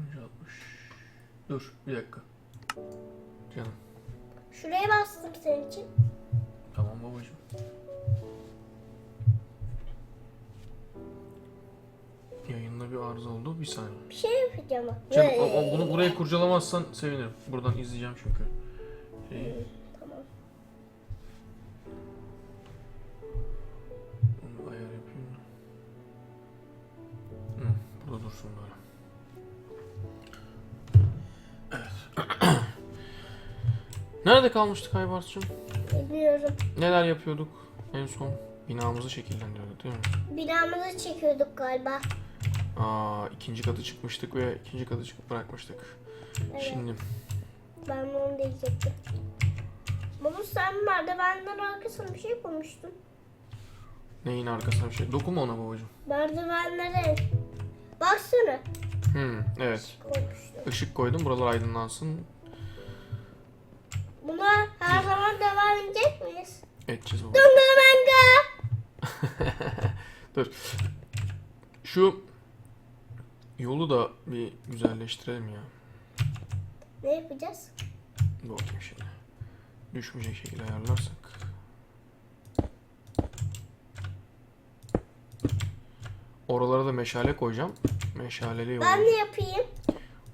Önce 60. Dur bir dakika. Canım. Şuraya bastım senin için. Tamam babacığım. Yayında bir arıza oldu. Bir saniye. Bir şey yapacağım. Canım Böyle- bunu buraya kurcalamazsan sevinirim. Buradan izleyeceğim çünkü. Şeyi, Nerede kalmıştık Aybars'cığım? Biliyorum. Neler yapıyorduk en son? Binamızı şekillendiriyorduk değil mi? Binamızı çekiyorduk galiba. Aa, ikinci katı çıkmıştık ve ikinci katı çıkıp bırakmıştık. Evet. Şimdi Ben onu diyecektim. Baba sen merdivenler arkasına bir şey koymuştun. neyin arkasına bir şey? Dokunma ona babacığım. Merdivenlere. Baksana. Hmm, evet. Koymuştun. Işık koydum buralar aydınlansın. Her zaman devam edecek miyiz? Edeceğiz baba. Dondurmanga. Dur. Şu yolu da bir güzelleştirelim ya. Ne yapacağız? Dur bakayım şimdi. Düşmeyecek şekilde ayarlarsak. Oralara da meşale koyacağım. Meşaleli yol. Ben de yapayım.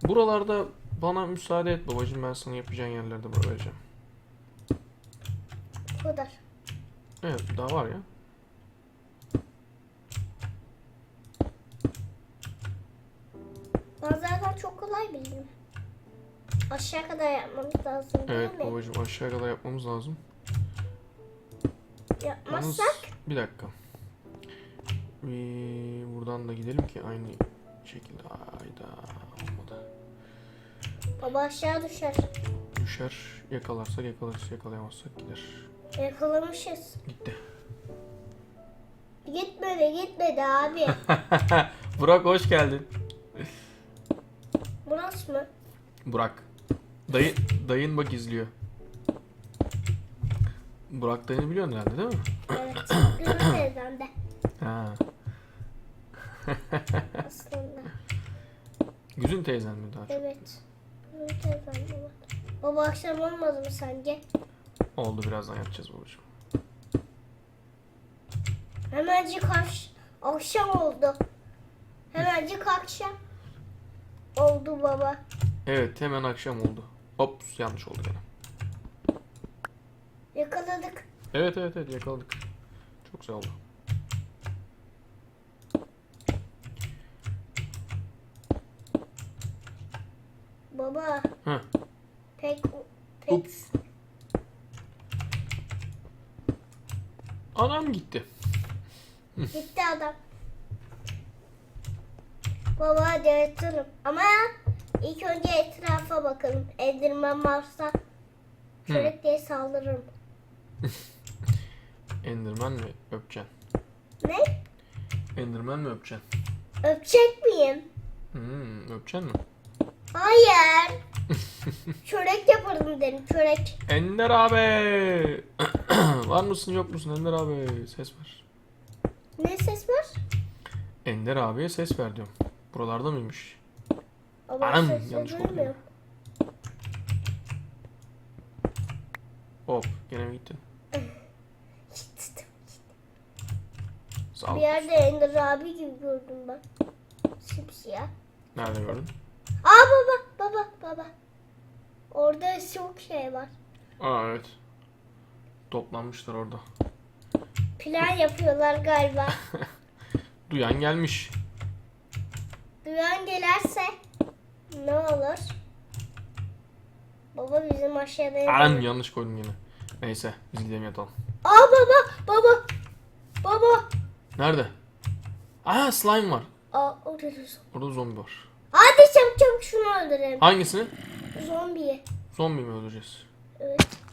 Buralarda bana müsaade et babacığım ben sana yapacağın yerlerde. Bu kadar. Evet daha var ya. Ben zaten çok kolay bildim. Aşağı kadar yapmamız lazım değil Evet mi? babacığım aşağı kadar yapmamız lazım. Yalnız Yapmazsak bir dakika. Bir buradan da gidelim ki aynı şekilde. Ayda olmadı. baba aşağı düşer. Düşer. Yakalarsak yakalarız. Yakalayamazsak gider. Yakalamışız. Gitti. Gitmedi gitmedi abi. Burak hoş geldin. Burası mı? Burak. Dayı, dayın bak izliyor. Burak dayını biliyorsun herhalde değil mi? Evet. Teyzem de Ha. aslında. Güzün teyzen mi daha çok? Evet. Teyzem de. Baba akşam olmadı mı sence? Oldu birazdan yapacağız babacığım. Hemencik akş akşam oldu. Hemencik akşam oldu baba. Evet hemen akşam oldu. Hop yanlış oldu gene. Yakaladık. Evet evet evet yakaladık. Çok güzel oldu. Baba Heh. pek pek Ups. Anam gitti. gitti adam. Baba hadi yatalım. Ama ilk önce etrafa bakalım. Endirmen varsa çörek diye saldırırım. Enderman mi öpeceksin? Ne? Enderman mi öpeceksin? Öpecek miyim? Hmm, öpeceksin mi? Hayır. çörek yaparım dedim çörek. Ender abi. var mısın yok musun Ender abi? Ses ver. Ne ses var? Ender abiye ses ver diyorum. Buralarda mıymış? Ama Anam, yanlış koydum. Hop gene mi gittin? Gittim. Sağ. Bir yerde Ender abi gibi gördüm ben. Simsiyah. Nerede gördün? Aa baba baba baba. Orada çok şey var. Aa evet. Toplanmışlar orada. Plan yapıyorlar galiba. Duyan gelmiş. Duyan gelirse ne olur? Baba bizim aşağıda Anam yanlış koydum yine. Neyse biz gidelim yatalım. Aa baba baba baba. Nerede? Aa slime var. Aa orada zombi. Orada zombi var. Hadi çabuk çabuk şunu öldürelim. Hangisini? Zombiyi. Zombi mi öldüreceğiz? Evet.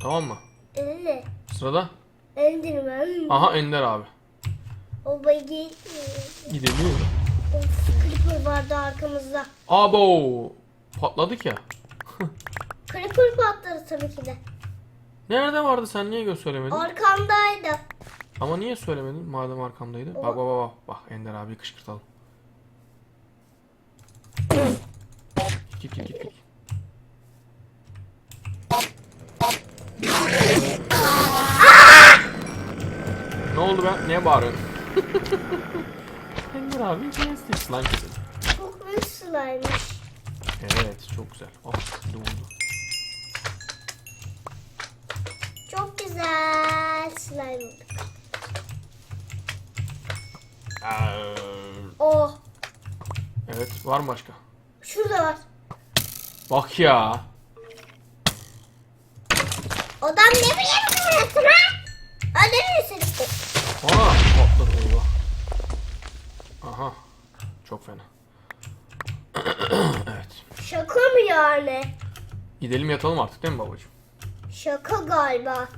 Tamam mı? Elle. Sırada? Endirmem. Aha Ender abi. O bagi. Gidelim. Of creeper vardı arkamızda. Abo. Patladık ya. Creeper patladı tabii ki de. Nerede vardı sen niye göz söylemedin? Arkamdaydı. Ama niye söylemedin madem arkamdaydı? Bak bak bak bak. Bak Ender abi kışkırtalım. Git git git git. Oldu be? Niye bağırıyorsun? Ender abi plastik slime keselim. Çok büyük slime'mış. Evet çok güzel. Oh bir vurdu. Çok güzel slime. Oh. Evet var mı başka? Şurada var. Bak ya. Adam ne bileyim kırıyorsun ha? Öldürür Aa patladı eyvah. Aha. Çok fena. evet. Şaka mı yani? Gidelim yatalım artık değil mi babacığım? Şaka galiba.